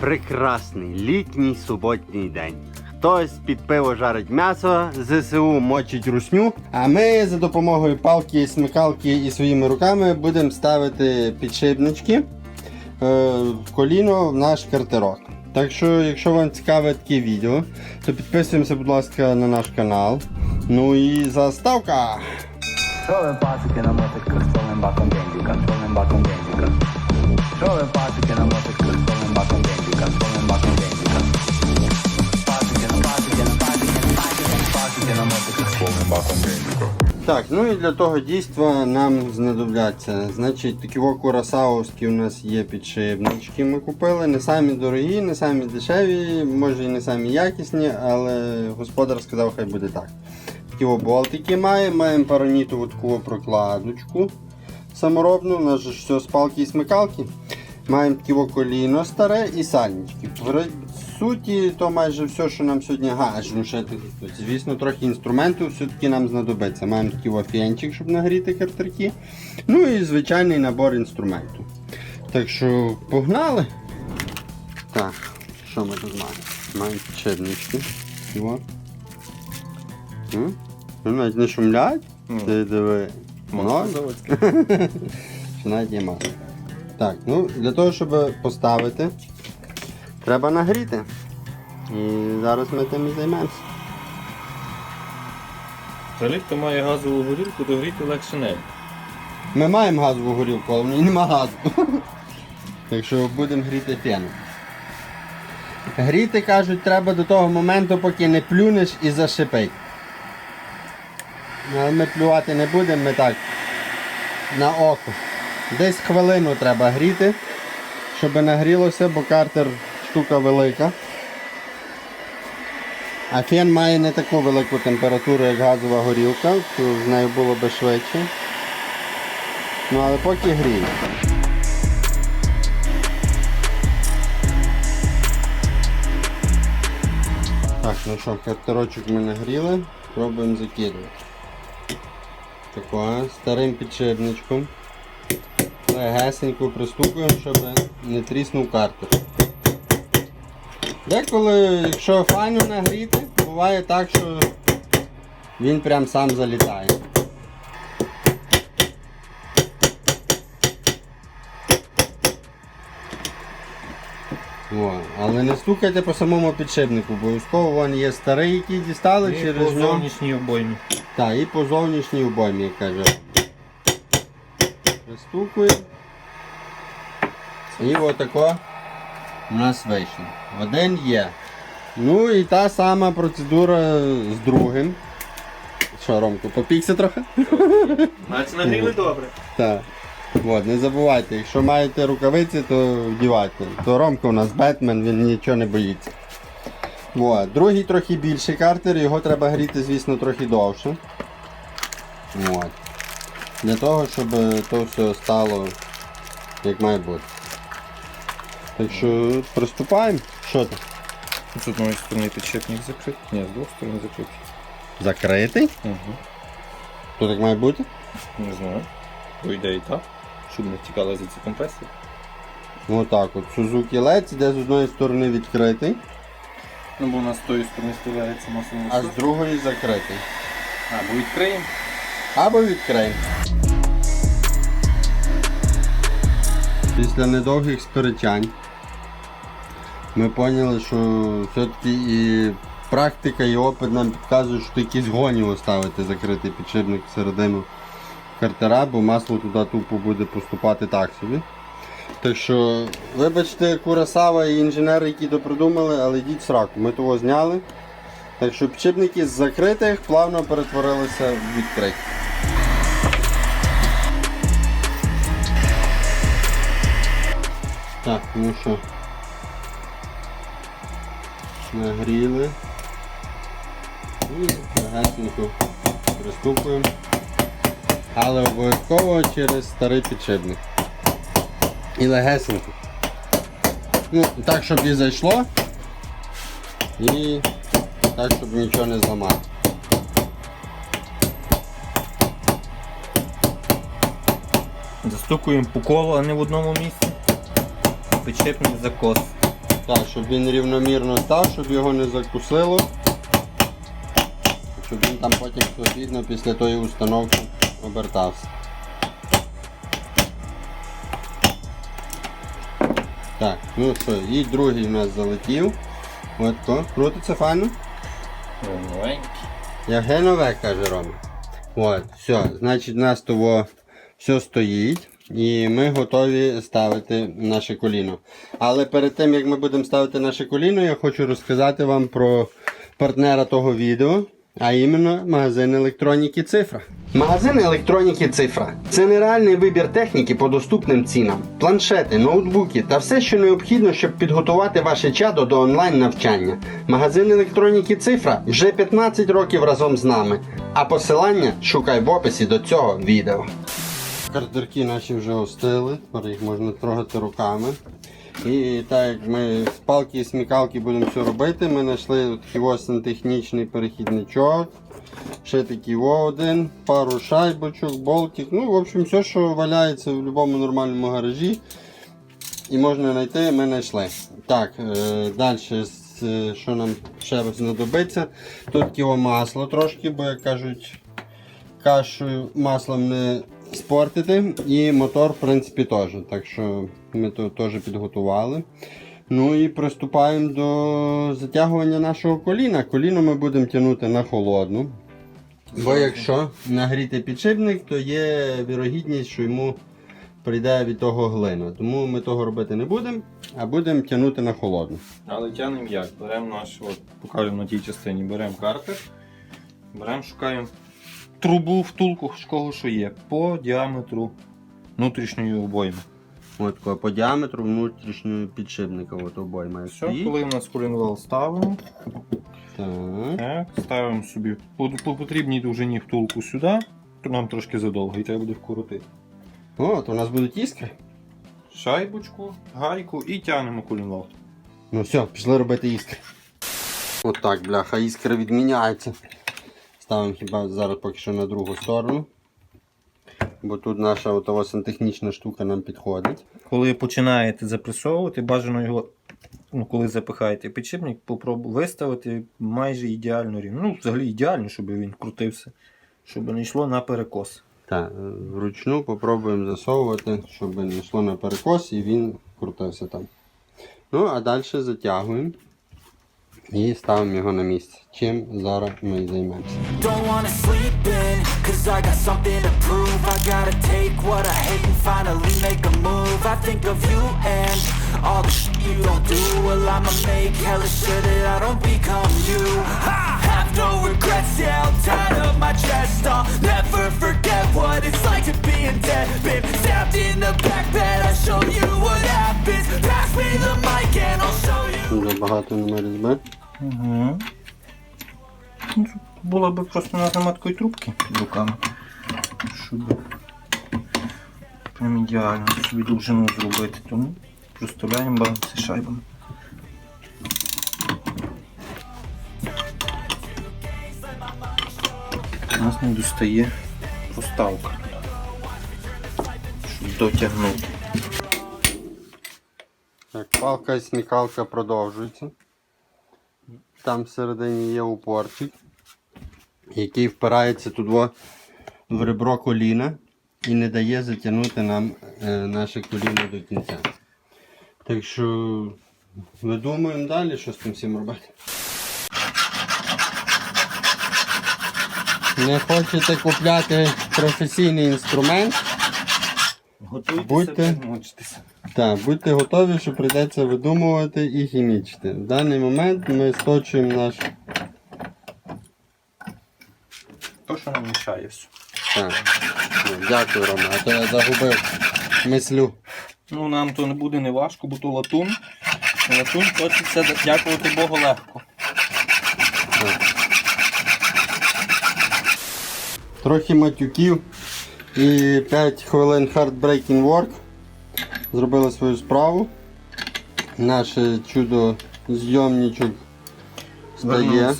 Прекрасний літній суботній день. Хтось під пиво жарить м'ясо, ЗСУ мочить русню. А ми за допомогою палки, смикалки і своїми руками будемо ставити підшипнички е, в коліно в наш картерок. Так що, якщо вам цікаве таке відео, то підписуємося, будь ласка, на наш канал. Ну і заставка! Trove пасики на мотиках з баком бензика, з баком бензика. Трove пасики на мотиках Так, ну і для того дійства нам знадобляться. Значить, такі курасаовські у нас є підшипнички. Ми купили. Не самі дорогі, не самі дешеві, може і не самі якісні, але господар сказав, хай буде так. Такі болтики маємо, маємо паранітову таку прокладочку саморобну, у нас ж все з палки і смикалки. Маємо такі коліно старе і сальнички. Суті, то майже все, що нам сьогодні гаж. Ну, ще тут, звісно, трохи інструменту все-таки нам знадобиться. Маємо такий во щоб нагріти картерки. Ну і звичайний набор інструменту. Так що погнали. Так, що ми тут маємо? Маємо. М? Ну, навіть не шумлять. Ти диви. Навіть є масло. Так, ну для того, щоб поставити, треба нагріти. І зараз ми тим і займемося. Взагалі, хто має газову горілку, то гріти легше неї. Ми маємо газову горілку, але в ній нема газу. Так що будемо гріти фену. Гріти, кажуть, треба до того моменту, поки не плюнеш і зашипить. Але ми плювати не будемо, ми так на око. Десь хвилину треба гріти, щоб нагрілося, бо картер штука велика. А фен має не таку велику температуру, як газова горілка, то з нею було би швидше. Ну але поки гріє. Так, ну що, картерочок ми нагріли, пробуємо закидувати. Тако, старим підшипничком. Легесенько пристукуємо, щоб не тріснув картер. Деколи, якщо файно нагріти, буває так, що він прям сам залітає. О, але не стукайте по самому підшипнику, обов'язково вон є старий, який дістали І через нього. зовнішній обоймі. Так, і по зовнішній обоймі, як каже. Пристукуємо. І отако у нас вийшло. Один є. Ну і та сама процедура з другим. Що, Ромко, попікся трохи? Значить нагріли добре. Так. От, не забувайте, якщо маєте рукавиці, то вдівайте. То Ромко у нас Бетмен, він нічого не боїться. От. Другий трохи більший картер, його треба гріти, звісно, трохи довше. От. Для того, щоб то все стало як має бути. Так що приступаємо. Що там? З одної сторони підшипник закритий. Ні, з двох сторон закритий. Закритий? Угу. То так має бути? Не знаю. По ідеї так. Щоб не втікала за ці компресії. Отак от. Suzuki LED іде з одної сторони відкритий, Ну бо у нас з тої сторони стріляється масло а з другої закритий. Або відкриємо. Або відкриємо. Після недовгих сперечань ми поняли, що все-таки і практика, і опит нам підказують, що якісь гоніво ставити закритий підшипник всередину картера, бо масло туди тупо буде поступати так собі. Так що, вибачте, Курасава і інженери, які то придумали, але йдіть сраку. Ми того зняли. Так що підшипники з закритих плавно перетворилися в відкриті. Так, ну що. Нагріли. І легесенько приступуємо. Але обов'язково через старий підшипник. І легесенько. Ну, так, щоб і зайшло. І так, щоб нічого не зламати. Застукуємо по колу, а не в одному місці. Підшипник закос. Так, щоб він рівномірно став, щоб його не закусило. Щоб він там потім відповідно після тої установки обертався. Так, ну що, і другий у нас залетів. От то, крутиться файно. Новенький. Я генове, каже Рома. От, все, значить, у нас того все стоїть. І ми готові ставити наше коліно. Але перед тим як ми будемо ставити наше коліно, я хочу розказати вам про партнера того відео, а іменно магазин електроніки Цифра. Магазин електроніки Цифра це нереальний вибір техніки по доступним цінам, планшети, ноутбуки та все, що необхідно, щоб підготувати ваше чадо до онлайн навчання. Магазин електроніки Цифра вже 15 років разом з нами. А посилання шукай в описі до цього відео. Кардерки наші вже остили, їх можна трогати руками. І так як ми з палки і смікалки будемо все робити, ми знайшли такий ось сантехнічний перехідничок. Ще такий один, пару шайбочок, болтик. Ну, в общем, все, що валяється в будь-якому нормальному гаражі. І можна знайти, ми знайшли. Так, е, далі, що нам ще знадобиться. Тут його масло трошки, бо як кажуть, кашею маслом не спортити. І мотор, в принципі, теж. Так що ми то теж підготували. Ну і приступаємо до затягування нашого коліна. Коліно ми будемо тягнути на холодну. Бо якщо нагріти підшипник, то є вірогідність, що йому прийде від того глина. Тому ми того робити не будемо, а будемо тягнути на холодну. Але тянемо як? Беремо наш, от, покажемо на тій частині, беремо картер, беремо, шукаємо трубу втулку, кого що є, по діаметру внутрішньої обойми. От по діаметру внутрішнього підшипника от обойма. Все, стоїть. коли у нас колінвал ставимо, Так. так, ставимо собі по, по потрібній довжині втулку сюди, то нам трошки задовго і треба буде вкоротити. О, то у нас будуть іскри. Шайбочку, гайку і тягнемо колінвал. Ну все, пішли робити іскри. От так, бляха, іскри відміняються. Ставимо хіба зараз поки що на другу сторону. Бо тут наша отова сантехнічна штука нам підходить. Коли починаєте запресовувати, бажано його, ну, коли запихаєте підшипник, попробуй виставити майже ідеально рівно. Ну, взагалі ідеально, щоб він крутився, щоб не йшло на перекос. Так, е, вручну попробуємо засовувати, щоб не йшло на перекос і він крутився там. Ну, а далі затягуємо і ставимо його на місце. Чим зараз ми і займемося. Don't wanna sleep in, cause I got something to prove. I gotta take what I hate and finally make a move. I think of you and all the shit you don't do. Well, I'ma make hella sure that I don't become you. I have no regrets, yeah, I'm tied up my chest. I'll never forget what it's like to be in debt. Been Вже багато нема різьби. Угу. Ну, Було б просто нажимати такої трубки руками. Щоб прям ідеально собі довжину зробити. Тому проставляємо баланси шайбами. У нас не достає проставка. Щоб дотягнути. Так, палка і смікалка продовжується. Там всередині є упорчик, який впирається тут в ребро коліна і не дає затягнути нам е, наше коліно до кінця. Так що видумуємо далі, що з цим всім робити. Не хочете купляти професійний інструмент? Готуйтеся Будьте- підмочитися. Так, будьте готові, що прийдеться видумувати і хімічити. В даний момент ми сточуємо наш. То, що нам мішає все. Так. Дякую, Рома, а то я загубив мислю. Ну, нам то не буде не важко, бо то латун. Латун точиться, дякувати Богу, легко. Трохи матюків і 5 хвилин hardbreaking work. Зробили свою справу. Наше чудо зйомничок стає.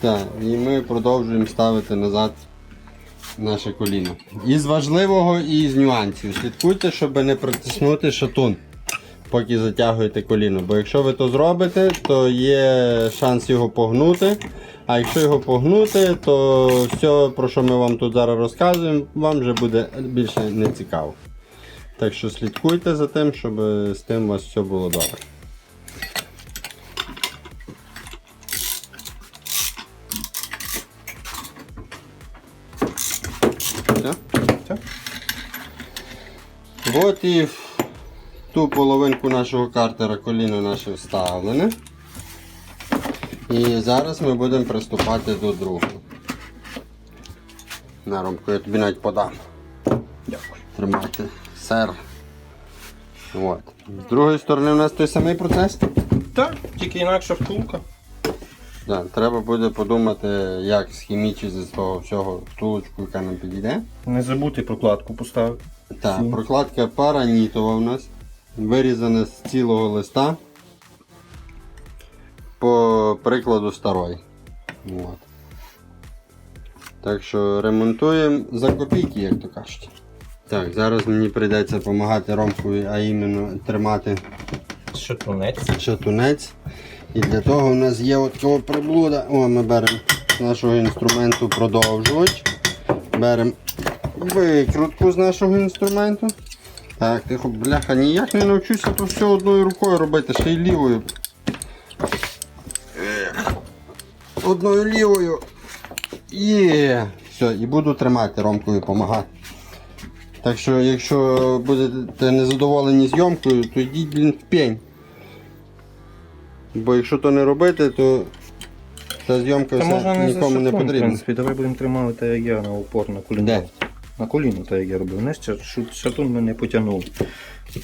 Так, і ми продовжуємо ставити назад наше коліно. Із важливого і з нюансів. Слідкуйте, щоб не протиснути шатун. поки затягуєте коліно. Бо якщо ви то зробите, то є шанс його погнути. А якщо його погнути, то все, про що ми вам тут зараз розказуємо, вам вже буде більше не цікаво. Так що слідкуйте за тим, щоб з тим у вас все було добре. От і в ту половинку нашого картера коліно наше вставлене. І зараз ми будемо приступати до другого. На ромку я тобі навіть подам. Дякую. Тримайте. Сер. От. З другої сторони у нас той самий процес. Так, тільки інакша втулка. Да, треба буде подумати, як схімічити з того всього втулочку, яка нам підійде. Не забудьте прокладку поставити. Так, прокладка паранітова у нас. Вирізана з цілого листа. По прикладу старої. От. Так що ремонтуємо за копійки, як то кажуть. Так, зараз мені прийдеться допомагати Ромкові, а іменно тримати Шатунець. шатунець. І для того у нас є от такого приблуда. О, ми беремо з нашого інструменту продовжувач. Беремо викрутку з нашого інструменту. Так, тихо, бляха, ніяк не навчуся то все одною рукою робити, ще й лівою. Одною лівою. Є. Все, і буду тримати Ромкові допомагати. Так що, якщо будете незадоволені зйомкою, то йдіть, блін, в пень. Бо якщо то не робити, то ця зйомка все нікому не шатун, в принципі. Давай будемо тримати так, як я на упор на коліно. Де? На коліно, так як я робив. Не ще шатун ми не потягнули.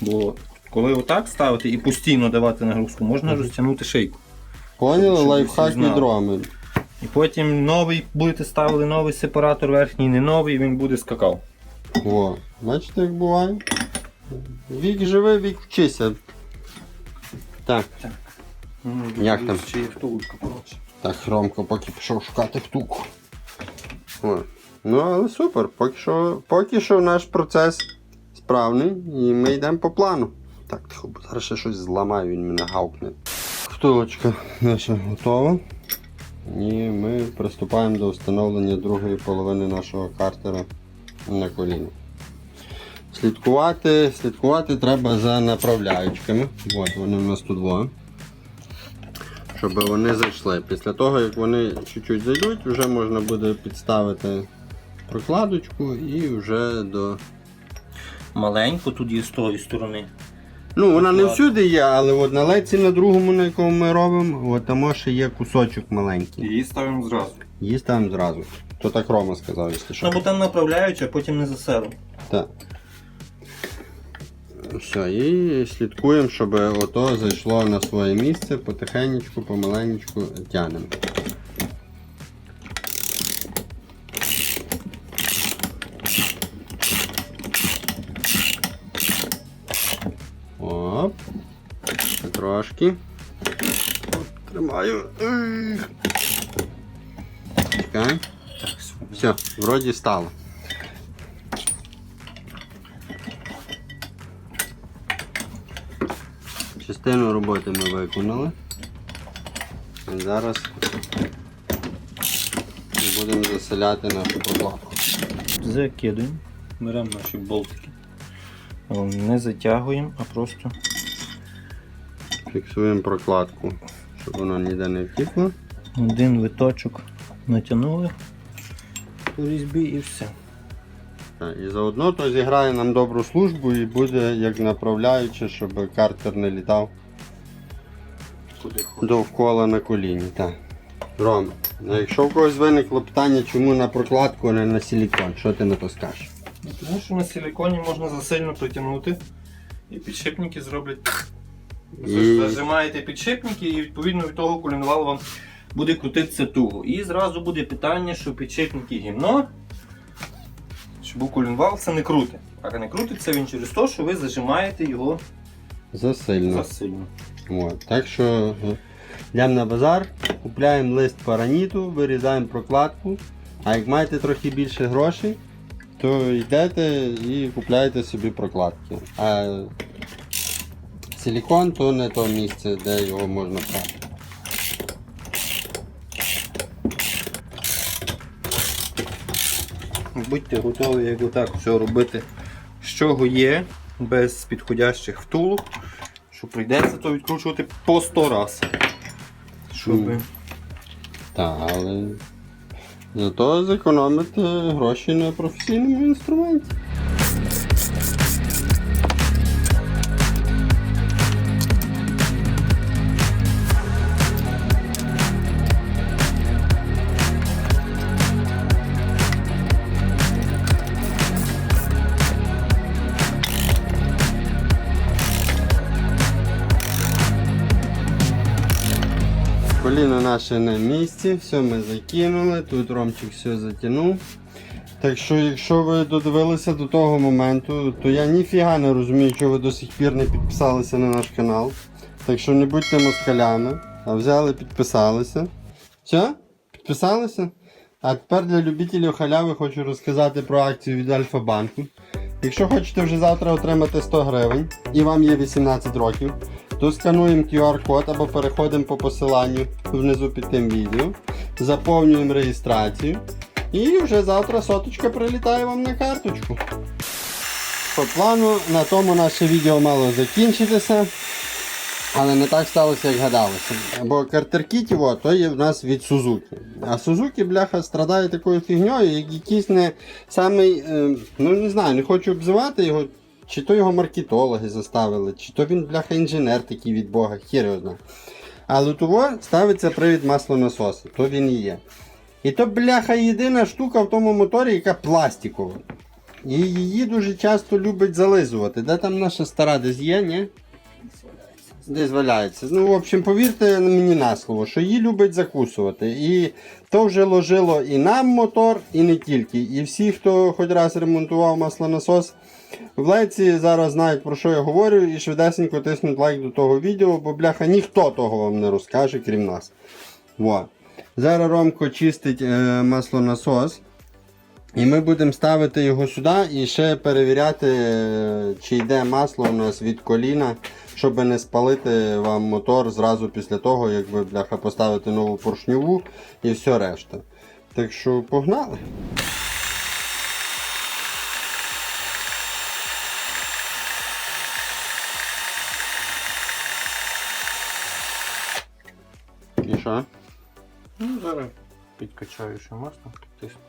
Бо коли отак ставити і постійно давати нагрузку, можна розтягнути шийку. Поняли? Щоб Лайфхак знали. від Роми. І потім новий будете ставили новий сепаратор верхній, не новий, він буде скакав. О, бачите, як буває? Вік живи, вік вчися. Так, Як там? Чи є втулка, коротше. так, Ромко поки пішов шукати втулку. О. Ну, але супер, поки що, поки що наш процес справний і ми йдемо по плану. Так, тихо, бо зараз ще щось зламаю, він мене гавкне. Втулочка наша готова. І ми приступаємо до встановлення другої половини нашого картера на коліно. Слідкувати, слідкувати треба за направляючками. От вони у нас тут двоє. Щоб вони зайшли. Після того, як вони чуть-чуть зайдуть, вже можна буде підставити прокладочку і вже до. Маленько тут є з тої сторони. Ну, вона не всюди є, але от на леці на другому, на якому ми робимо, от там ще є кусочок маленький. Її ставимо зразу. Її ставимо зразу. То так Рома сказав, якщо що. Ну, бо там направляючи, а потім не заселимо. Так. Все, і слідкуємо, щоб ото зайшло на своє місце, потихенечку, помаленечку тянемо. Оп. Ще Трошки. Тримаю. Чекай. Все, вроді стало. Частину роботи ми виконали. Зараз будемо заселяти нашу прокладку. Закидуємо, беремо наші болтики. Не затягуємо, а просто Фіксуємо прокладку, щоб вона ніде не втікла. один виточок натягнули по різьбі і все. Так, І заодно то зіграє нам добру службу і буде як направляюче, щоб картер не літав Куди довкола на коліні. Так. Ром, а якщо в когось виникло питання, чому на прокладку, а не на силікон, що ти на то скажеш? Тому що на силіконі можна засильно притягнути і підшипники зроблять. І- Зажимаєте підшипники і відповідно від того колінвал вам буде крутитися туго. І зразу буде питання, що підшипники гімно, щоб колінвал це не крути. А не крутиться він через те, що ви зажимаєте його Засильно. засильно. От. Так що е, йдемо на базар, купляємо лист параніту, вирізаємо прокладку. А як маєте трохи більше грошей, то йдете і купляєте собі прокладки. А силікон, то не то місце, де його можна прати. Будьте готові, як отак все робити, з чого є, без підходящих втулок, що прийдеться то відкручувати по 100 раз. Щоб... Так, але зато зекономити гроші на професійному інструменті. Наше на місці, все ми закинули, тут Ромчик все затягнув. Так що, якщо ви додивилися до того моменту, то я ніфіга не розумію, чого ви до сих пір не підписалися на наш канал. Так що не будьте москалями, а взяли, підписалися. Все? Підписалися? А тепер для любителів халяви хочу розказати про акцію від Альфа-банку. Якщо хочете вже завтра отримати 100 гривень і вам є 18 років, то скануємо QR-код або переходимо по посиланню внизу під тим відео, заповнюємо реєстрацію і вже завтра соточка прилітає вам на карточку. По плану на тому наше відео мало закінчитися. Але не так сталося, як гадалося. Бо картеркітів о, то є в нас від Сузуки. А Сузуки, бляха, страдає такою фігньою, як якийсь не самий, е, ну не знаю, не хочу обзивати його, чи то його маркетологи заставили, чи то він, бляха, інженер такий від Бога, хір його знає. Але того ставиться привід маслонасосу, то він і є. І то, бляха, єдина штука в тому моторі, яка пластикова. І її дуже часто любить зализувати. Де там наша стара десь є, ні? Десь валяється. Ну, в общем, повірте мені на слово, що її любить закусувати. І то вже ложило і нам мотор, і не тільки. І всі, хто хоч раз ремонтував маслонасос в лейці, зараз знають про що я говорю, і швидесенько тиснуть лайк до того відео, бо бляха ніхто того вам не розкаже, крім нас. Во. Зараз Ромко чистить е, маслонасос. І ми будемо ставити його сюди і ще перевіряти, е, чи йде масло у нас від коліна, щоб не спалити вам мотор зразу після того, як ви бляха поставите нову поршньову і все решта. Так що погнали. Підкачаю ще масло. Тисну.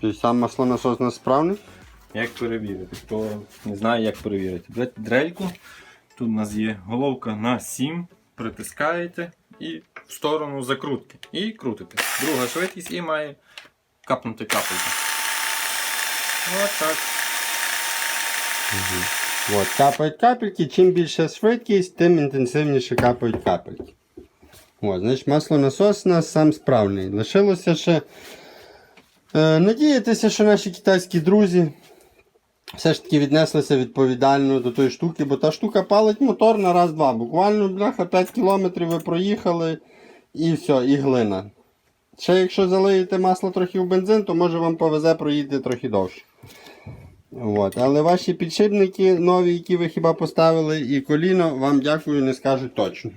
Чи сам маслонасос не справний? Як перевірити? Хто не знає, як перевірити. Берете дрельку. Тут у нас є головка на 7, притискаєте і в сторону закрутки. І крутите. Друга швидкість і має капнути капелька. Ось так. От, капають капельки, чим більша швидкість, тим інтенсивніше капають капельки. От, значить, маслонасос у нас сам справний. Лишилося ще е, надіятися, що наші китайські друзі все ж таки віднеслися відповідально до тої штуки, бо та штука палить мотор на раз-два. Буквально, бляха, 5 кілометрів ви проїхали і все, і глина. Ще якщо залиєте масло трохи в бензин, то може вам повезе проїдете трохи довше. От. Але ваші підшипники нові, які ви хіба поставили, і коліно, вам дякую, не скажуть точно.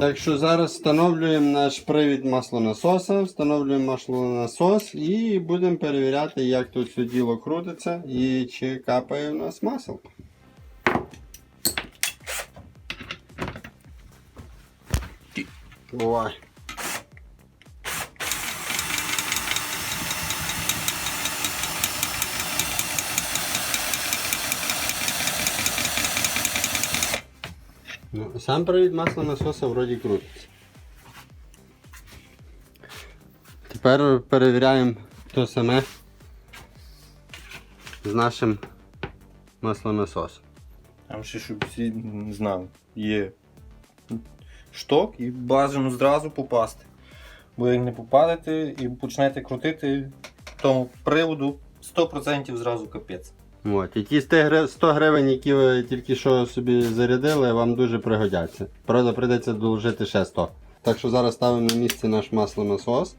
Так що зараз встановлюємо наш привід маслонасоса, встановлюємо маслонасос і будемо перевіряти, як тут все діло крутиться і чи капає у нас масло. Ой. Сам привід маслонасоса вроді крутиться. Тепер перевіряємо те саме з нашим маслонасосом. Там ще, щоб всі знали, є шток і бажано зразу попасти. Бо як не попадете і почнете крутити тому приводу 100% зразу капець. От, і ті 100 гривень, які ви тільки що собі зарядили, вам дуже пригодяться. Правда, прийдеться доложити ще 100. Так що зараз ставимо на місце наш маслонасос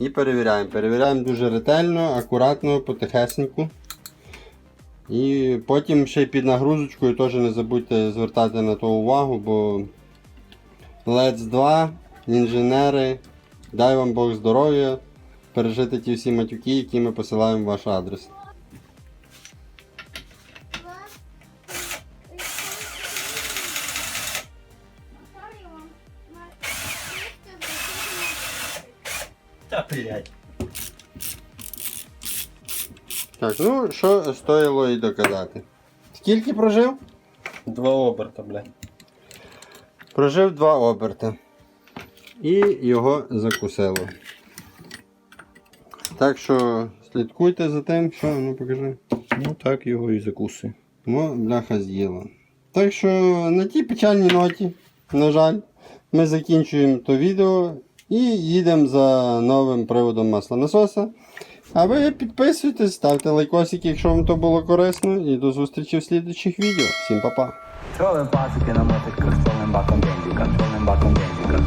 і перевіряємо. Перевіряємо дуже ретельно, акуратно, потихесеньку. І потім ще під нагрузочкою теж не забудьте звертати на то увагу, бо Let's 2, інженери, дай вам Бог здоров'я, пережити ті всі матюки, які ми посилаємо в ваш адрес. Блядь. Так, ну що стоїло і доказати. Скільки прожив? Два оберта, блядь. Прожив два оберта. І його закусило. Так що слідкуйте за тим, що, ну покажи. Ну так його і закусує. Мо, бляха з'їла. Так що на тій печальній ноті, на жаль, ми закінчуємо то відео і їдемо за новим приводом маслонасоса. А ви підписуйтесь, ставте лайкосики, якщо вам то було корисно. І до зустрічі в слідуючих відео. Всім па-па! Пацики на мотиках повним баком бензика, повним баком бензика?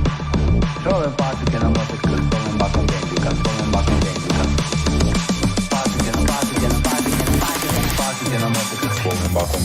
Що ви пацики на мотиках повним баком бензика, повним баком бензика? Пацики на пацики на пацики на пацики на пацики на мотиках повним баком